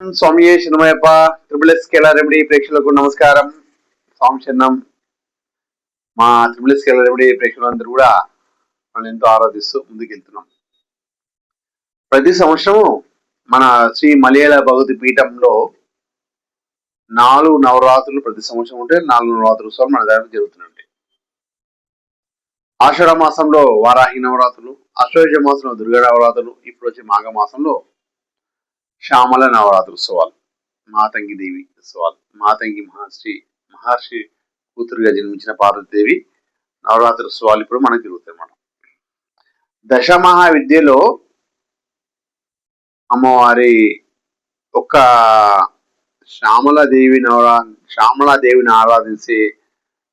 స్వామి శనమయ్యప్ప triple S remedy ప్రేక్షకులకు నమస్కారం. స్వామి చిన్నం మా త్రిపుల్ ఎస్ రెమెడీ ప్రేక్షకులందరూ కూడా మనం ఎంతో ఆరాధిస్తూ ముందుకెళ్తున్నాం. ప్రతి సంవత్సరము మన శ్రీ మలయాళ భగవతి పీఠంలో నాలుగు నవరాత్రులు ప్రతి సంవత్సరం ఉంటే నాలుగు నవరాత్రులు ఉత్సవాలు మన దగ్గర జరుగుతున్నాయి ఆషాఢ మాసంలో వారాహి నవరాత్రులు అశ్వయుజ మాసంలో దుర్గా నవరాత్రులు ఇప్పుడు వచ్చే మాఘ మాసంలో శ్యామల నవరాత్రి ఉత్సవాలు మాతంగి దేవి ఉత్సవాలు మాతంగి మహర్షి మహర్షి కూతురుగా జన్మించిన పార్వతీదేవి నవరాత్రి ఉత్సవాలు ఇప్పుడు మనకు తిరుగుతాయి అన్నమాట. దశ మహావిద్యలో అమ్మవారి ఒక శ్యామలాదేవి నవరా శ్యామలాదేవిని ఆరాధించి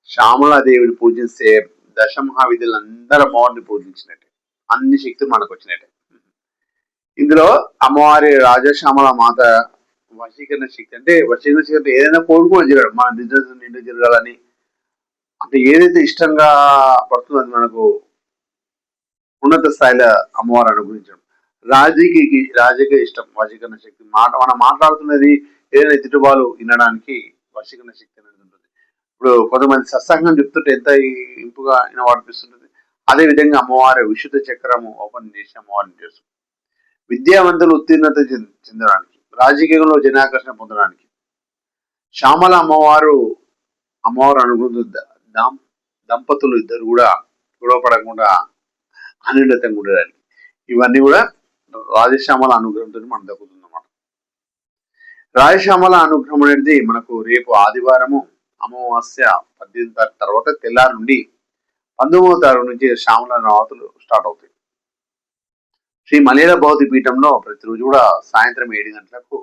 శ్యామలాదేవిని పూజిస్తే దశ మహావిద్యలు అందరూ అమ్మవారిని పూజించినట్టే. అన్ని శక్తులు మనకు వచ్చినట్టే. ఇందులో అమ్మవారి రాజశ్యామల మాత వశీకరణ శక్తి. అంటే వశీకరణ శక్తి అంటే ఏదైనా కోరుకోవడం జరగడం మన బిజినెస్ నిండు జరగాలని. అంటే ఏదైతే ఇష్టంగా పడుతుందో అది మనకు ఉన్నత స్థాయిలో అమ్మవారు అనుగ్రహించడం. రాజకీయ రాజకీయ ఇష్టం వశీకరణ శక్తి. మాట మనం మాట్లాడుతున్నది ఏదైనా తిట్టుబాలు వినడానికి వశీకరణ శక్తి అనేది ఉంటుంది. ఇప్పుడు కొంతమంది సత్సంగం చెప్తుంటే ఎంత ఇంపుగా వినవాడిపిస్తుంటుంది అదే విధంగా అమ్మవారి విశుద్ధ చక్రము ఓపెన్ చేసి అమ్మవారిని చేస్తుంది. విద్యావంతులు ఉత్తీర్ణత చెందడానికి రాజకీయంలో జనాకర్షణ పొందడానికి. శ్యామల అమ్మవారు అమ్మవారు అనుకుంటు దంపతులు ఇద్దరు కూడా గొడవపడకుండా అనిలతంగా ఉండడానికి ఇవన్నీ కూడా రాజశ్యామల అనుగ్రహంతో మనం దక్కుతుందన్నమాట. రాజశ్యామల అనుగ్రహం అనేది మనకు రేపు ఆదివారము అమావాస్య పద్దెనిమిది తర్వాత తెల్లారి నుండి పంతొమ్మిదవ తారీఖు నుంచి శ్యామల నవరాత్రులు స్టార్ట్ అవుతాయి. శ్రీ మలేల భౌతి పీఠంలో ప్రతిరోజు కూడా సాయంత్రం ఏడు గంటలకు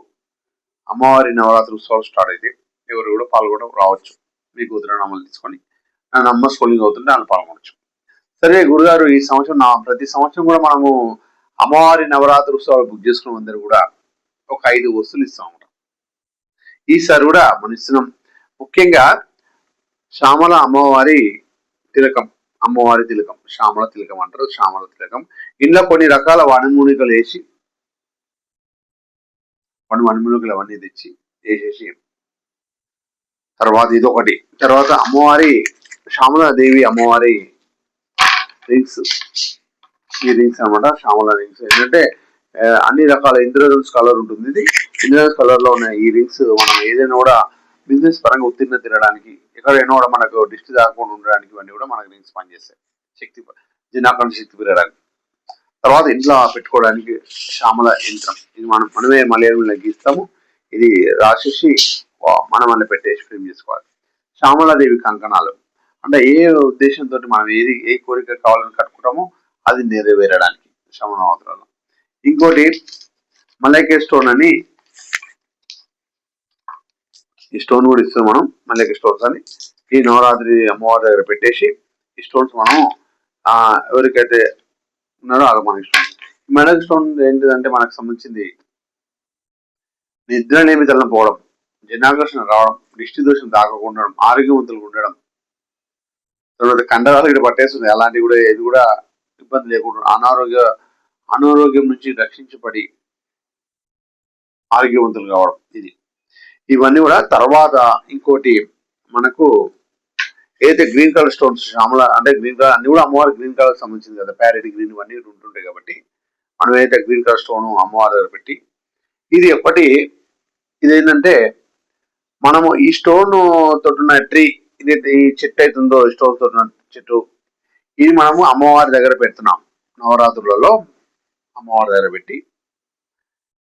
అమ్మవారి నవరాత్రి ఉత్సవాలు స్టార్ట్ అయితే ఎవరు కూడా పాల్గొనడం రావచ్చు. మీ కూతురనామాలు తీసుకొని నన్ను అమ్మ స్కూలింగ్ అవుతుంటే వాళ్ళు పాల్గొనవచ్చు సరే గురుగారు ఈ సంవత్సరం నా ప్రతి సంవత్సరం కూడా మనము అమ్మవారి నవరాత్రి ఉత్సవాలు బుక్ చేసుకున్న అందరూ కూడా ఒక ఐదు వస్తువులు ఇస్తాం అన్నమాట. ఈసారి కూడా మనం ఇస్తున్నాం. ముఖ్యంగా శ్యామల అమ్మవారి తిలకం. అమ్మవారి తిలకం. శ్యామల తిలకం అంటారు. శ్యామల తిలకం. ఇంట్లో కొన్ని రకాల వనమూలికలు వేసి కొన్ని వనమూలికలు అవన్నీ తెచ్చి వేసేసి తర్వాత ఇది ఒకటి తర్వాత అమ్మవారి శ్యామలాదేవి అమ్మవారి రింగ్స్ ఈ రింగ్స్ అనమాట శ్యామల రింగ్స్ ఏంటంటే అన్ని రకాల ఇంద్రధనుస్ కలర్ ఉంటుంది ఇది. ఇంద్రధనుస్ కలర్లో ఉన్న ఈ రింగ్స్ మనం ఏదైనా కూడా బిజినెస్ పరంగా ఉత్తీర్ణ తినడానికి ఎక్కడైనా కూడా మనకు డిస్టి దాకుండా ఉండడానికి ఇవన్నీ కూడా మనకు రింగ్స్ పనిచేస్తాయి. శక్తి జినాకాండ శక్తి పెరగడానికి. తర్వాత ఇంట్లో పెట్టుకోవడానికి శ్యామల యంత్రం. ఇది మనం మనమే మలయాళంలో గీస్తాము. ఇది రాసేసి మనం అన్న పెట్టేసి ఫ్రేమ్ చేసుకోవాలి. శ్యామలాదేవి కంకణాలు. అంటే ఏ ఉద్దేశంతో మనం ఏది ఏ కోరిక కావాలని కట్టుకుంటామో అది నెరవేరడానికి శ్రవణవత్రాలు ఇంకోటి మలైకే స్టోన్ అని ఈ స్టోన్ కూడా ఇస్తుంది మనం మల్లెకి స్టోన్స్ అని. ఈ నవరాత్రి అమ్మవారి దగ్గర పెట్టేసి ఈ స్టోన్స్ మనం ఎవరికైతే ఉన్నాడో అది మన ఇష్టం. మెడల్ స్టోన్ ఏంటిదంటే మనకు సంబంధించింది నిద్ర నియమితలను పోవడం జనాకర్షణ రావడం దిష్టి దోషం తాకకుండా ఆరోగ్యవంతులు ఉండడం. తర్వాత కండరాలు ఇక్కడ పట్టేస్తుంది అలాంటివి కూడా ఇది కూడా ఇబ్బంది లేకుండా అనారోగ్య అనారోగ్యం నుంచి రక్షించబడి ఆరోగ్యవంతులు కావడం ఇది. ఇవన్నీ కూడా తర్వాత ఇంకోటి మనకు ఏదైతే గ్రీన్ కలర్ స్టోన్స్ శ్యామల అంటే గ్రీన్ కలర్ అన్ని కూడా అమ్మవారి గ్రీన్ కలర్ సంబంధించింది కదా. ప్యారెట్ గ్రీన్ ఇవన్నీ ఉంటుంటాయి కాబట్టి మనం ఏదైతే గ్రీన్ కలర్ స్టోన్ అమ్మవారి దగ్గర పెట్టి ఇది ఒకటి. ఇది ఏంటంటే మనము ఈ స్టోన్ తోటున్న ట్రీ ఇది ఈ చెట్టు అవుతుందో స్టోన్ తోటున్న చెట్టు ఇది మనము అమ్మవారి దగ్గర పెడుతున్నాం. నవరాత్రులలో అమ్మవారి దగ్గర పెట్టి.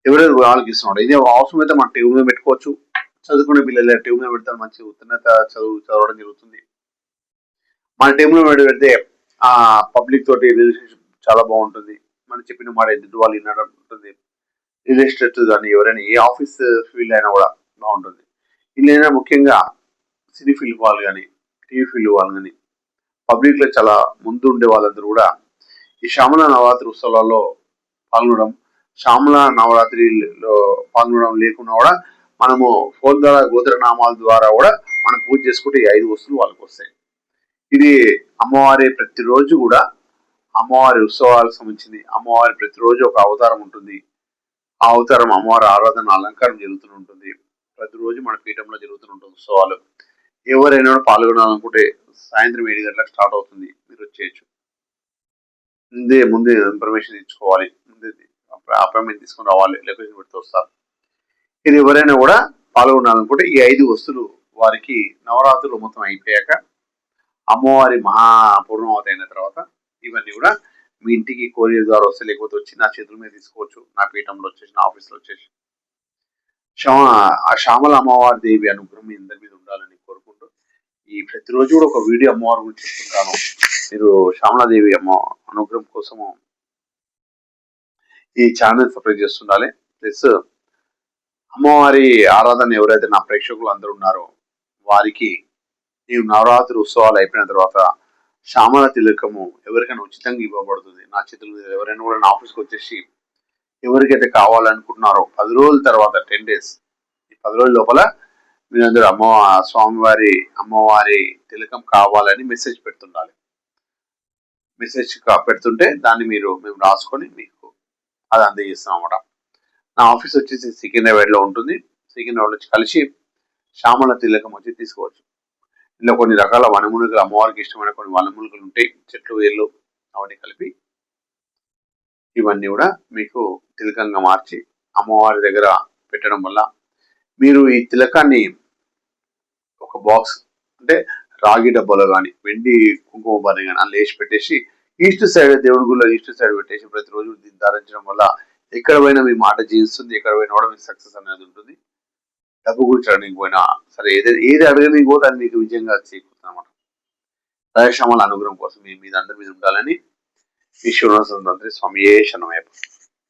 ఎవరైతే వాళ్ళకి ఇస్తున్నాడు ఇది అవసరం అయితే మన ట్యూబ్ మీద పెట్టుకోవచ్చు. చదువుకునే పిల్లలు ట్యూబ్ మీద పెడతారు మంచి ఉత్తీర్ణత చదువు చదవడం జరుగుతుంది. మన టీంలో మీద పెడితే ఆ పబ్లిక్ తోటి రిలేషన్షిప్ చాలా బాగుంటుంది. మనం చెప్పిన మాట ఎదుటి వాళ్ళు ఉంటుంది రియల్ ఎస్టేట్ కానీ ఎవరైనా ఏ ఆఫీస్ ఫీల్డ్ అయినా కూడా బాగుంటుంది. ఇలా ముఖ్యంగా సినీ ఫీల్డ్ వాళ్ళు కానీ టీవీ ఫీల్డ్ వాళ్ళు కానీ పబ్లిక్లో చాలా ముందు ఉండే వాళ్ళందరూ కూడా ఈ శ్యామల నవరాత్రి ఉత్సవాల్లో పాల్గొనడం శ్యామల నవరాత్రిలో పాల్గొనడం లేకున్నా కూడా మనము ఫోన్ ద్వారా గోత్రనామాల ద్వారా కూడా మనం పూజ చేసుకుంటే ఈ ఐదు వస్తువులు వాళ్ళకి వస్తాయి. ఇది అమ్మవారి ప్రతిరోజు కూడా అమ్మవారి ఉత్సవాలకు సంబంధించింది. అమ్మవారి ప్రతిరోజు ఒక అవతారం ఉంటుంది. ఆ అవతారం అమ్మవారి ఆరాధన అలంకారం జరుగుతూ ఉంటుంది. ప్రతిరోజు మన పీఠంలో జరుగుతూ ఉంటుంది ఉత్సవాలు. ఎవరైనా కూడా పాల్గొనాలనుకుంటే సాయంత్రం ఏడు గంటలకు స్టార్ట్ అవుతుంది. మీరు వచ్చేయచ్చు. ముందే ముందే ఇన్ఫర్మేషన్ తీసుకోవాలి ముందే అపాయింట్మెంట్ తీసుకొని రావాలి. లొకేషన్ పెడితే వస్తారు ఇది ఎవరైనా కూడా పాల్గొనాలనుకుంటే ఈ ఐదు వస్తువులు వారికి నవరాత్రులు మొత్తం అయిపోయాక అమ్మవారి మహా తర్వాత ఇవన్నీ కూడా మీ ఇంటికి కోరియర్ ద్వారా వస్తే లేకపోతే వచ్చి నా చేతుల మీద తీసుకోవచ్చు నా పీఠంలో వచ్చేసి నా ఆఫీస్లో వచ్చేసి. శ్యామ ఆ శ్యామల అమ్మవారి దేవి అనుగ్రహం మీ అందరి మీద ఉండాలని కోరుకుంటూ ఈ ప్రతిరోజు కూడా ఒక వీడియో అమ్మవారి గురించి చెప్తుంటాను మీరు శ్యామలాదేవి అమ్మ అనుగ్రహం కోసము ఈ ఛానల్ సపరేట్ చేస్తుండాలి. ప్లస్ అమ్మవారి ఆరాధన ఎవరైతే నా ప్రేక్షకులు అందరు ఉన్నారో వారికి నేను నవరాత్రి ఉత్సవాలు అయిపోయిన తర్వాత శ్యామల తిలకము ఎవరికైనా ఉచితంగా ఇవ్వబడుతుంది. నా చేతుల మీద ఎవరైనా కూడా నా ఆఫీస్కి వచ్చేసి ఎవరికైతే కావాలనుకుంటున్నారో పది రోజుల తర్వాత టెన్ డేస్ ఈ పది రోజుల లోపల మీరందరూ అమ్మ స్వామివారి అమ్మవారి తిలకం కావాలని మెసేజ్ పెడుతుండాలి. మెసేజ్ పెడుతుంటే దాన్ని మీరు మేము రాసుకొని మీకు అది అందజేస్తాం అన్నమాట నా ఆఫీస్ వచ్చేసి సికింద్రాబాద్లో ఉంటుంది. సికింద్రాబాద్ వచ్చి కలిసి శ్యామల తిలకం వచ్చి తీసుకోవచ్చు. ఇందులో కొన్ని రకాల వనమునుగులు అమ్మవారికి ఇష్టమైన కొన్ని వనమునుగులు ఉంటాయి. చెట్లు వేర్లు అవన్నీ కలిపి ఇవన్నీ కూడా మీకు తిలకంగా మార్చి అమ్మవారి దగ్గర పెట్టడం వల్ల మీరు ఈ తిలకాన్ని ఒక బాక్స్ అంటే రాగి డబ్బాలో కానీ వెండి కుంకుమ బారి కానీ అలా వేసి పెట్టేసి ఈస్ట్ సైడ్ దేవుడి గుళ్ళో ఈస్ట్ సైడ్ పెట్టేసి ప్రతిరోజు దీన్ని ధరించడం వల్ల ఎక్కడ పోయినా మీ మాట జీవిస్తుంది ఎక్కడ పోయినా కూడా మీకు సక్సెస్ అనేది ఉంటుంది. డబ్బు గురించి అడగడానికి పోయినా సరే ఏది ఏది అడగడానికి పోతే అది మీకు విజయంగా చేకూరుతుంది అనమాట అనుగ్రహం కోసం మీ మీద అందరి మీద ఉండాలని ఈశ్వర స్వామి ఏ శనమయ్యప్ప